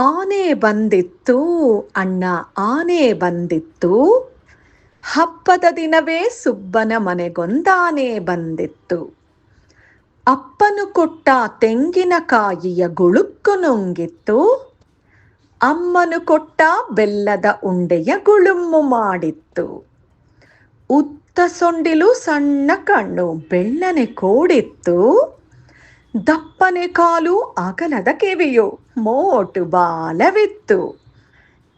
ಆನೆ ಬಂದಿತ್ತು ಅಣ್ಣ, ಆನೆ ಬಂದಿತ್ತು. ಹಬ್ಬದ ದಿನವೇ ಸುಬ್ಬನ ಮನೆಗೊಂದಾನೆ ಬಂದಿತ್ತು. ಅಪ್ಪನು ಕೊಟ್ಟ ತೆಂಗಿನಕಾಯಿಯ ಗುಳುಕ್ಕು ನುಂಗಿತ್ತು. ಅಮ್ಮನು ಕೊಟ್ಟ ಬೆಲ್ಲದ ಉಂಡೆಯ ಗುಳುಮ್ಮು ಮಾಡಿತ್ತು. ಉತ್ತ ಸೊಂಡಿಲು ಸಣ್ಣ ಕಣ್ಣು ಬೆಳ್ಳನೆ ಕೋಡಿತ್ತು. ದಪ್ಪನೆ ಕಾಲು ಅಗಲದ ಕಿವಿಯು ಮೋಟು ಬಾಲವಿತ್ತು.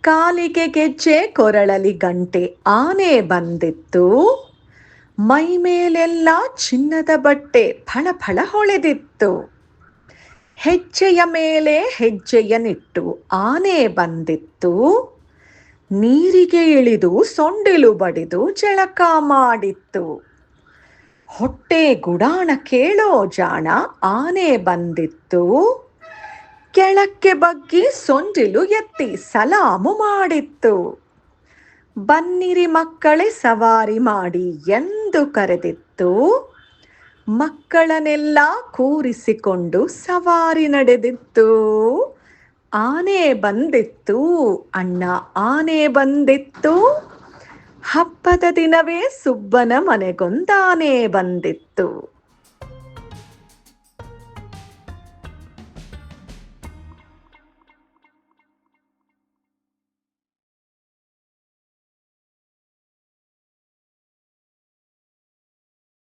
ಕಾಲಿಗೆ ಗೆಜ್ಜೆ ಕೊರಳಲಿ ಗಂಟೆ, ಆನೆ ಬಂದಿತ್ತು. ಮೈ ಮೇಲೆಲ್ಲ ಚಿನ್ನದ ಬಟ್ಟೆ ಫಳ ಫಳ ಹೊಳೆದಿತ್ತು. ಹೆಜ್ಜೆಯ ಮೇಲೆ ಹೆಜ್ಜೆಯನಿಟ್ಟು ಆನೆ ಬಂದಿತ್ತು. ನೀರಿಗೆ ಇಳಿದು ಸೊಂಡಿಲು ಬಡಿದು ಜಳಕ ಮಾಡಿತ್ತು. ಹೊಟ್ಟೆ ಗುಡಾಣ ಕೇಳೋ ಜಾಣ ಆನೆ ಬಂದಿತ್ತು. ಕೆಳಕ್ಕೆ ಬಗ್ಗಿ ಸೊಂಡಿಲು ಎತ್ತಿ ಸಲಾಮು ಮಾಡಿತ್ತು. ಬನ್ನಿರಿ ಮಕ್ಕಳೇ, ಸವಾರಿ ಮಾಡಿ ಎಂದು ಕರೆದಿತ್ತು. ಮಕ್ಕಳನ್ನೆಲ್ಲ ಕೂರಿಸಿಕೊಂಡು ಸವಾರಿ ನಡೆದಿತ್ತು. ಆನೆ ಬಂದಿತ್ತು, ಅಣ್ಣ, ಆನೆ ಬಂದಿತ್ತು. ಹಬ್ಬದ ದಿನವೇ ಸುಬ್ಬನ ಮನೆಗೊಂದಾನೆ ಬಂದಿತ್ತು.